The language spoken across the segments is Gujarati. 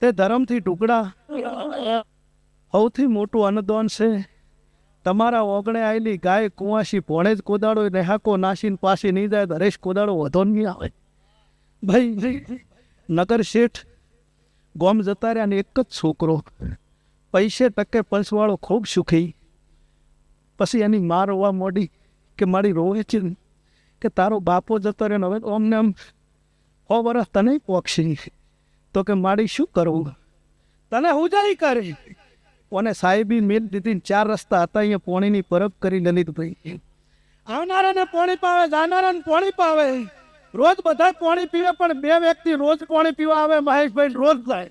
તે ધર્મથી ટુકડા. સૌથી મોટું અન્નદાન છે. તમારા ઓગણે આવેલી ગાય કુંવાસી ભોણે જ કોદાળો હાકો નાસીને પાસી નહીં જાય તો હરેશ કોદાળો વધો નહીં આવે. ભાઈ નગર શેઠ, ગોમ જતા રહ્યા ને એક જ છોકરો. પૈસે ટકે પંચવાળો ખૂબ સુખી. પછી એની માં રોવા મોડી કે મારી રોવે છે કે તારો બાપો જતો રહ્યો હવે અમને આમ સો વર્ષ તને પોક્ષી તો કે મારી શું કરવું તને હું જઈ કરી? કોને સાહેબી મેલ દીધી ચાર રસ્તા હતા અહીંયા પોણીની પરબ કરી લલિતભાઈ આવનારાને પોણી પાવે જાનારાને પોણી પાવે. રોજ બધા પોણી પીવે પણ બે વ્યક્તિ રોજ પોણી પીવા આવે મહેશભાઈ રોજ જાય.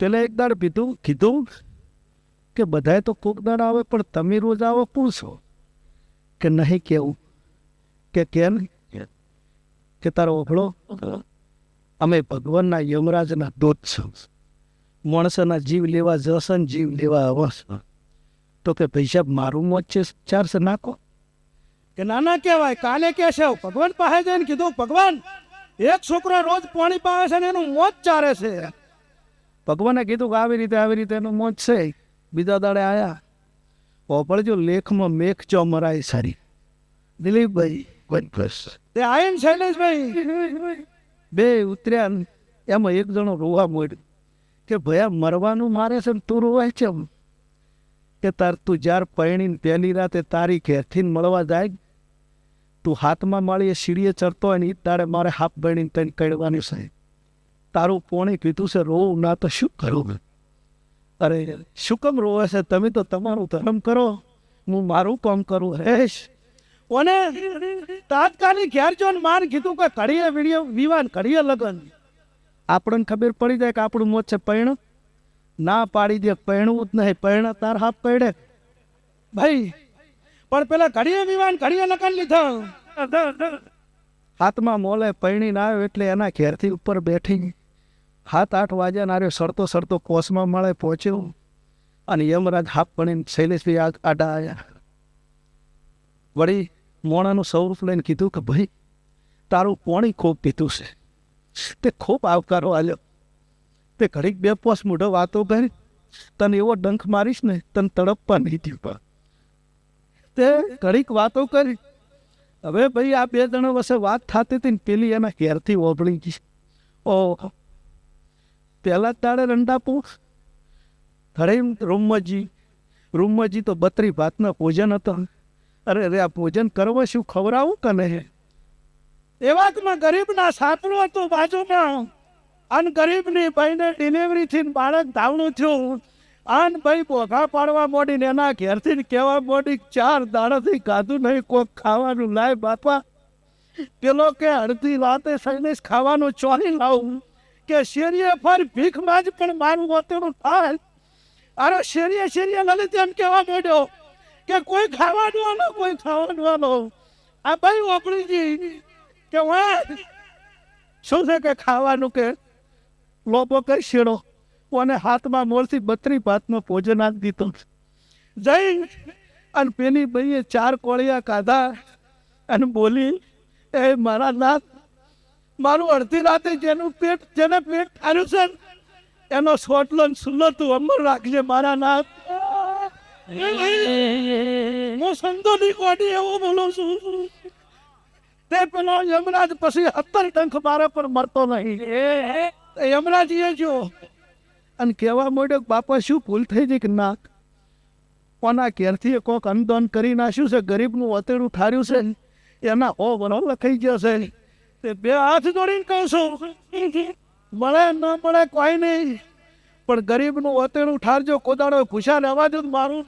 પેલે એક દાડ પીધું કીધું કે બધાય તો કોક દાડ આવે પણ તમે રોજ આવો પૂછો કે નહીં કેવું? કે કેમ? કે તારો ઓખળો અમે ભગવાનના યમરાજના દૂત છો. માણસના જીવ લેવા જસન જીવ લેવા આવશ તો કે ભાઈ સાહેબ, મારું મોત છે, ચારસો નાખો કે નાના કહેવાય, કાલે કે છે ભગવાન પાસે જઈને કીધું, ભગવાન, એક છોકરો રોજ પાણી પાવે છે ને એનું મોત ચારે છે. ભગવાને કીધું કે આવી રીતે આવી રીતે એનું મોત છે. બીજા દાડે આવ્યા ઓપડજો લેખમાં મેઘ ચો મરાય સારી. દિલીપભાઈ તે આયન શૈલેષભાઈ. બે ઉતર્યા એમાં એક જણો રોવા મોડ્યો. કે ભયા મરવાનું મારે છે ને તું રોવાય છે? કે તાર તું જ્યાર પરણીને પહેલી રાતે તારી ઘેરથી મળવા જાય, તું હાથમાં માળીએ સીડીએ ચડતો હોય ને એ તારે મારે હાફ બનીને તને કહેવાનું છે. તારું પોણી કીધું છે, રોવું ના તો શું કરું અરે, શું કેમ રોવે છે? તમે તો તમારું ધર્મ કરો. હું મારું કામ કરું. હેશ ઓને તાત્કાલિક ઘેર જો ને માર કીધું કે કડીએ વીડિયો વિવાન કડીએ લગન. આપણને ખબર પડી જાય કે આપણું મોત છે પૈણ. ના પાડી દે, પૈણવું જ નહીં, પૈણ તાર હાફ પડે. ભાઈ, પણ પેલા ઘડીએ વિવાન, ઘડીએ લગન લીધા. હાથમાં મોલે પૈણી ના આવ્યો એટલે એના ઘેરથી ઉપર બેઠી. હાથ આઠ વાગ્યા નાર્યો સરતો સરતો કોસમાં મળે પહોંચ્યો. અને યમરાજ હાફ પડીને શૈલેષભાઈ આડા આવ્યા વળી મોણાનું સ્વરૂપ લઈને કીધું કે ભાઈ, તારું પોણી ખૂબ પીતું છે. તે ખૂબ આવકારો આલ્યો. તે ઘડીક બે પોસ મોઢો વાતો કરી, તને એવો ડંખ મારીશ ને, તને તડપવા નહીં થયું તે ઘડીક વાતો કરી, હવે ભાઈ, આ બે જણા વસે વાત થતી હતી ને, પેલી એના ઘેરથી ઓભળી ગઈ. ઓહો. પહેલા તાળે રંડા રંડાપું ધડે રૂમમાં જી તો બત્રી ભાતના ભોજન હતો. અરે રે આ ભોજન કરવા શું ખવડાવું કને એ વાતમાં ગરીબના સાંપડો હતું બાજુમાં. અને ગરીબની ભાઈને ડિલિવરીથી બાળક ધાવણું થયું. આન ભાઈ બોઘા પાડવા મોડીને એના ઘેરથી કહેવા મોડી ચાર દાડાથી ખાધું નહીં, કોક ખાવાનું લાય બાપા. પેલો કે અડધી રાતે સૈને ખાવાનું ચોરી લાવું. કે શેરીએ ફર ભીખમાં જ પણ મારું હોતું થાય. અરે, શેરીએ શેરીએ લલિત એમ કહેવા માંડ્યો. કે કોઈ ખાવાનું આલો, કોઈ ખાવાનું આલો. આ ભાઈ ઓપડીજી કે વાહ. શું છે કે ખાવાનું કે લોબો કઈ શેડો કોને હાથમાં મોરથી બત્રી ભાતમાં ભોજન આપી દીધો. જઈ અને પેલી ભાઈએ ચાર કોળિયા કાધા અને બોલી, એ મારા નાથ, મારું અડધી રાતે જેનું પેટ, જેને પેટ ઠાર્યું છે એનો સોટલો સુલ્લો તું અમર રાખજે મારા નાથ. હું સંતોની કોડી એવો બોલું છું. તે પેલો યમરાજ પછી અત્તર ટંખ મારા પર મરતો નહીં. યમરાજીએ જો, અને કહેવા માંડ્યો બાપા, શું ભૂલ થઈ ગઈ કે ના કોના ઘેરથી કોક અનદાન કરી નાખ્યું છે, ગરીબનું અતેડું ઠાર્યું છે, એના ઓ વરો લખાઈ ગયો છે. તે બે હાથ જોડીને કહું છું, મળે ન મળે કોઈ નહીં. પણ ગરીબનું અતેડું ઠારજો કોદાળો ખુશાલ અવાજ જ મારું